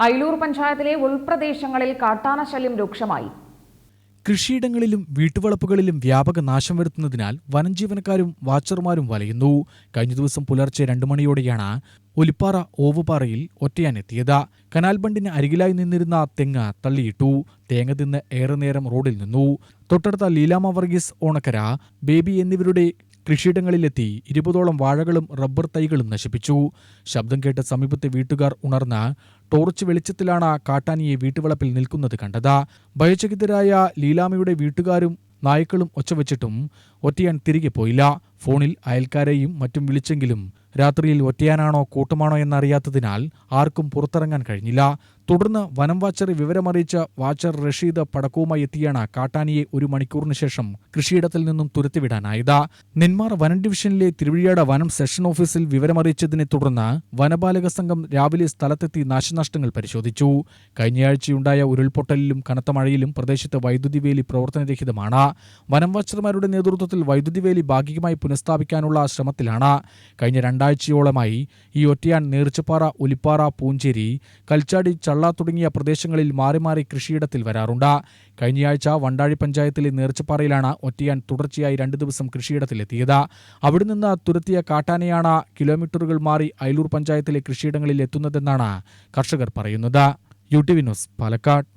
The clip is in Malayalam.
അയിലൂർ പഞ്ചായത്തിലെ ഉൾപ്രദേശങ്ങളിൽ കാട്ടാന ശല്യം രൂക്ഷമായി. കൃഷിയിടങ്ങളിലും വീട്ടുവളപ്പുകളിലും വ്യാപക നാശം വരുത്തുന്നതിനാൽ വനംജീവനക്കാരും വാച്ചർമാരും വലയുന്നു. കഴിഞ്ഞ ദിവസം പുലർച്ചെ രണ്ടു മണിയോടെയാണ് ഒലിപ്പാറ ഓവുപാറയിൽ ഒറ്റയാനെത്തിയത് കനാൽ ബണ്ടിന് അരികിലായി നിന്നിരുന്ന തെങ്ങ് തള്ളിയിട്ടു. തേങ്ങ തിന്ന് ഏറെ നേരം റോഡിൽ നിന്നു. തൊട്ടടുത്ത ലീലാമ വർഗീസ് ഓണക്കര ബേബി എന്നിവരുടെ കൃഷിയിടങ്ങളിലെത്തി ഇരുപതോളം വാഴകളും റബ്ബർ തൈകളും നശിപ്പിച്ചു. ശബ്ദം കേട്ട് സമീപത്തെ വീട്ടുകാർ ഉണർന്ന് ടോർച്ച് വെളിച്ചത്തിലാണ് കാട്ടാനിയെ വീട്ടുവളപ്പിൽ നിൽക്കുന്നത് കണ്ടത്. ഭയചകിതരായ ലീലാമയുടെ വീട്ടുകാരും നായ്ക്കളും ഒച്ചവെച്ചിട്ടും ഒറ്റയാൻ തിരികെ പോയില്ല. ഫോണിൽ അയൽക്കാരെയും മറ്റും വിളിച്ചെങ്കിലും രാത്രിയിൽ ഒറ്റയാനാണോ കൂട്ടമാണോ എന്നറിയാത്തതിനാൽ ആർക്കും പുറത്തിറങ്ങാൻ കഴിഞ്ഞില്ല. തുടർന്ന് വനം വാച്ചറെ വിവരമറിയിച്ച വാച്ചർ റഷീദ് പടക്കവുമായി എത്തിയാണ് കാട്ടാനിയെ ഒരു മണിക്കൂറിന് ശേഷം കൃഷിയിടത്തിൽ നിന്നും തുരത്തിവിടാനായത്. നെന്മാർ വനം ഡിവിഷനിലെ തിരുവഴിയാട് വനം സെഷൻ ഓഫീസിൽ വിവരമറിയിച്ചതിനെ തുടർന്ന് വനപാലക സംഘം രാവിലെ സ്ഥലത്തെത്തി നാശനഷ്ടങ്ങൾ പരിശോധിച്ചു. കഴിഞ്ഞയാഴ്ചയുണ്ടായ ഉരുൾപൊട്ടലിലും കനത്ത മഴയിലും പ്രദേശത്ത് വൈദ്യുതി വേലി പ്രവർത്തനരഹിതമാണ്. വനം വാച്ചർമാരുടെ നേതൃത്വത്തിൽ വൈദ്യുതി വേലി ഭാഗികമായി പുനഃസ്ഥാപിക്കാനുള്ള ശ്രമത്തിലാണ്. കഴിഞ്ഞ രണ്ടാഴ്ചയോളമായി ഈ ഒറ്റയാൻ നേർച്ചപ്പാറ ഒലിപ്പാറ പൂഞ്ചേരി കൽച്ചാടി ചള്ള തുടങ്ങിയ പ്രദേശങ്ങളിൽ മാറി മാറി കൃഷിയിടത്തിൽ വരാറുണ്ട്. കഴിഞ്ഞയാഴ്ച വണ്ടാഴി പഞ്ചായത്തിലെ നേർച്ചപ്പാറയിലാണ് ഒറ്റയാൻ തുടർച്ചയായി രണ്ടു ദിവസം കൃഷിയിടത്തിലെത്തിയത്. അവിടെ നിന്ന് തുരത്തിയ കാട്ടാനയാണ് കിലോമീറ്ററുകൾ മാറി അയലൂർ പഞ്ചായത്തിലെ കൃഷിയിടങ്ങളിൽ എത്തുന്നതെന്നാണ് കർഷകർ പറയുന്നത്. U T V news Palakkad.